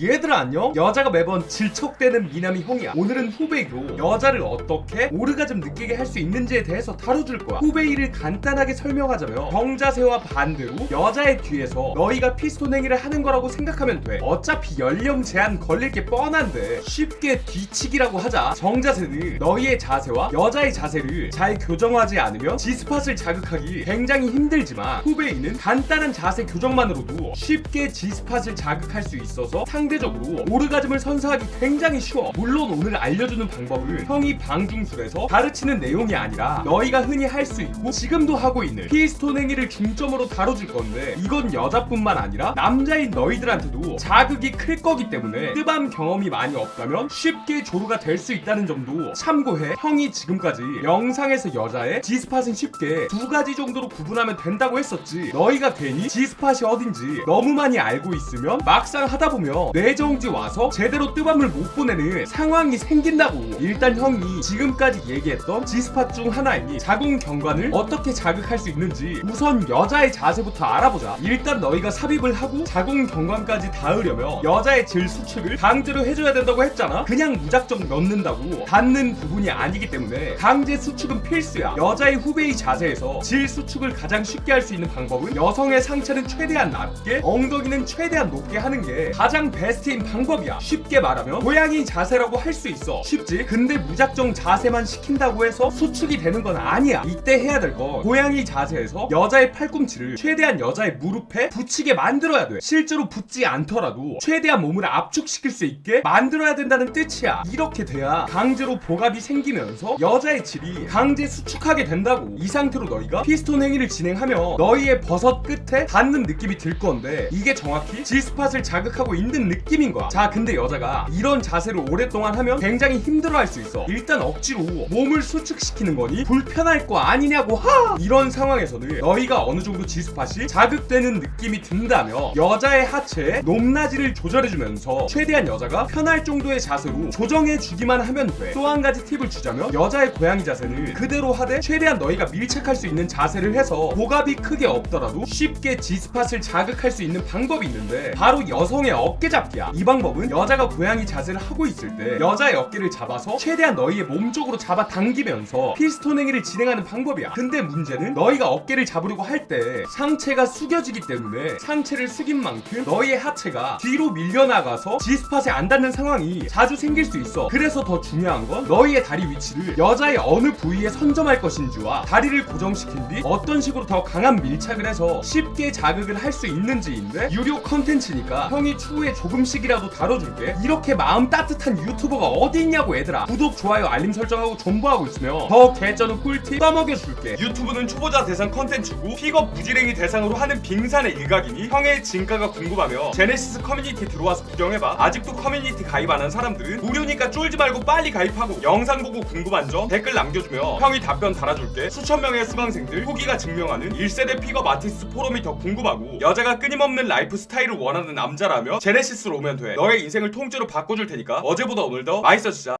얘들아 안녕? 여자가 매번 질척대는 미남이 형이야. 오늘은 후베이로 여자를 어떻게 오르가즘 느끼게 할 수 있는지에 대해서 다뤄줄 거야. 후베이를 간단하게 설명하자면 정자세와 반대로 여자의 뒤에서 너희가 피스톤 행위를 하는 거라고 생각하면 돼. 어차피 연령 제한 걸릴 게 뻔한데 쉽게 뒤치기라고 하자. 정자세는 너희의 자세와 여자의 자세를 잘 교정하지 않으면 G스팟을 자극하기 굉장히 힘들지만 후베이는 간단한 자세 교정만으로도 쉽게 G스팟을 자극할 수 있어서 상 대적으로 오르가즘을 선사하기 굉장히 쉬워. 물론 오늘 알려주는 방법은 형이 방중술에서 가르치는 내용이 아니라 너희가 흔히 할 수 있고 지금도 하고 있는 피스톤 행위를 중점으로 다뤄줄 건데 이건 여자뿐만 아니라 남자인 너희들한테도 자극이 클 거기 때문에 뜨밤 경험이 많이 없다면 쉽게 조루가 될 수 있다는 점도 참고해. 형이 지금까지 영상에서 여자의 G스팟은 쉽게 두 가지 정도로 구분하면 된다고 했었지. 너희가 괜히 G스팟이 어딘지 너무 많이 알고 있으면 막상 하다 보면 뇌정지 와서 제대로 뜨밤을 못 보내는 상황이 생긴다고. 일단 형이 지금까지 얘기했던 G스팟 중 하나인 자궁 경관을 어떻게 자극할 수 있는지 우선 여자의 자세부터 알아보자. 일단 너희가 삽입을 하고 자궁 경관까지 닿으려면 여자의 질 수축을 강제로 해줘야 된다고 했잖아. 그냥 무작정 넣는다고. 닿는 부분이 아니기 때문에 강제 수축은 필수야. 여자의 후배의 자세에서 질 수축을 가장 쉽게 할 수 있는 방법은 여성의 상체는 최대한 낮게 엉덩이는 최대한 높게 하는 게 가장 베스트인 방법이야. 쉽게 말하면 고양이 자세라고 할 수 있어. 쉽지? 근데 무작정 자세만 시킨다고 해서 수축이 되는 건 아니야. 이때 해야 될건 고양이 자세에서 여자의 팔꿈치를 최대한 여자의 무릎에 붙이게 만들어야 돼. 실제로 붙지 않더라도 최대한 몸을 압축시킬 수 있게 만들어야 된다는 뜻이야. 이렇게 돼야 강제로 복압이 생기면서 여자의 질이 강제 수축하게 된다고 이 상태로 너희가 피스톤 행위를 진행하면 너희의 버섯 끝에 닿는 느낌이 들 건데 이게 정확히 G스팟을 자극하고 있는 느낌 인 거야. 자 근데 여자가 이런 자세를 오랫동안 하면 굉장히 힘들어할 수 있어. 일단 억지로 몸을 수축시키는 거니 불편할 거 아니냐고 하! 이런 상황에서는 너희가 어느 정도 G스팟이 자극되는 느낌이 든다면 여자의 하체의 높낮이를 조절해주면서 최대한 여자가 편할 정도의 자세로 조정해주기만 하면 돼. 또 한 가지 팁을 주자면 여자의 고양이 자세는 그대로 하되 최대한 너희가 밀착할 수 있는 자세를 해서 고갑이 크게 없더라도 쉽게 G스팟을 자극할 수 있는 방법이 있는데 바로 여성의 어깨 잡기 야이 방법은 여자가 고양이 자세를 하고 있을 때 여자의 어깨를 잡아서 최대한 너희의 몸 쪽으로 잡아 당기면서 피스톤 행위를 진행하는 방법이야. 근데 문제는 너희가 어깨를 잡으려고 할 때 상체가 숙여지기 때문에 상체를 숙인 만큼 너희의 하체가 뒤로 밀려나가서 G스팟에 안 닿는 상황이 자주 생길 수 있어. 그래서 더 중요한 건 너희의 다리 위치를 여자의 어느 부위에 선점할 것인지와 다리를 고정시킨 뒤 어떤 식으로 더 강한 밀착을 해서 쉽게 자극을 할 수 있는지인데 유료 컨텐츠니까 형이 추후에 조 금씩이라도 다뤄줄게. 이렇게 마음 따뜻한 유튜버가 어디 있냐고 얘들아. 구독 좋아요 알림 설정하고 존버하고 있으면 더 개쩌는 꿀팁 써먹여줄게. 유튜브는 초보자 대상 컨텐츠고 픽업 무지랭이 대상으로 하는 빙산의 일각이니 형의 진가가 궁금하며 제네시스 커뮤니티 들어와서 구경해봐. 아직도 커뮤니티 가입 안 한 사람들은 무료니까 쫄지 말고 빨리 가입하고 영상 보고 궁금한 점 댓글 남겨주면 형이 답변 달아줄게. 수천 명의 수강생들 후기가 증명하는 1세대 픽업 아티스트 포럼이 더 궁금하고 여자가 끊임없는 라이프 스타일을 원하는 남자라면 제네 시스로 오면 돼. 너의 인생을 통째로 바꿔줄 테니까 어제보다 오늘 더 맛있어지자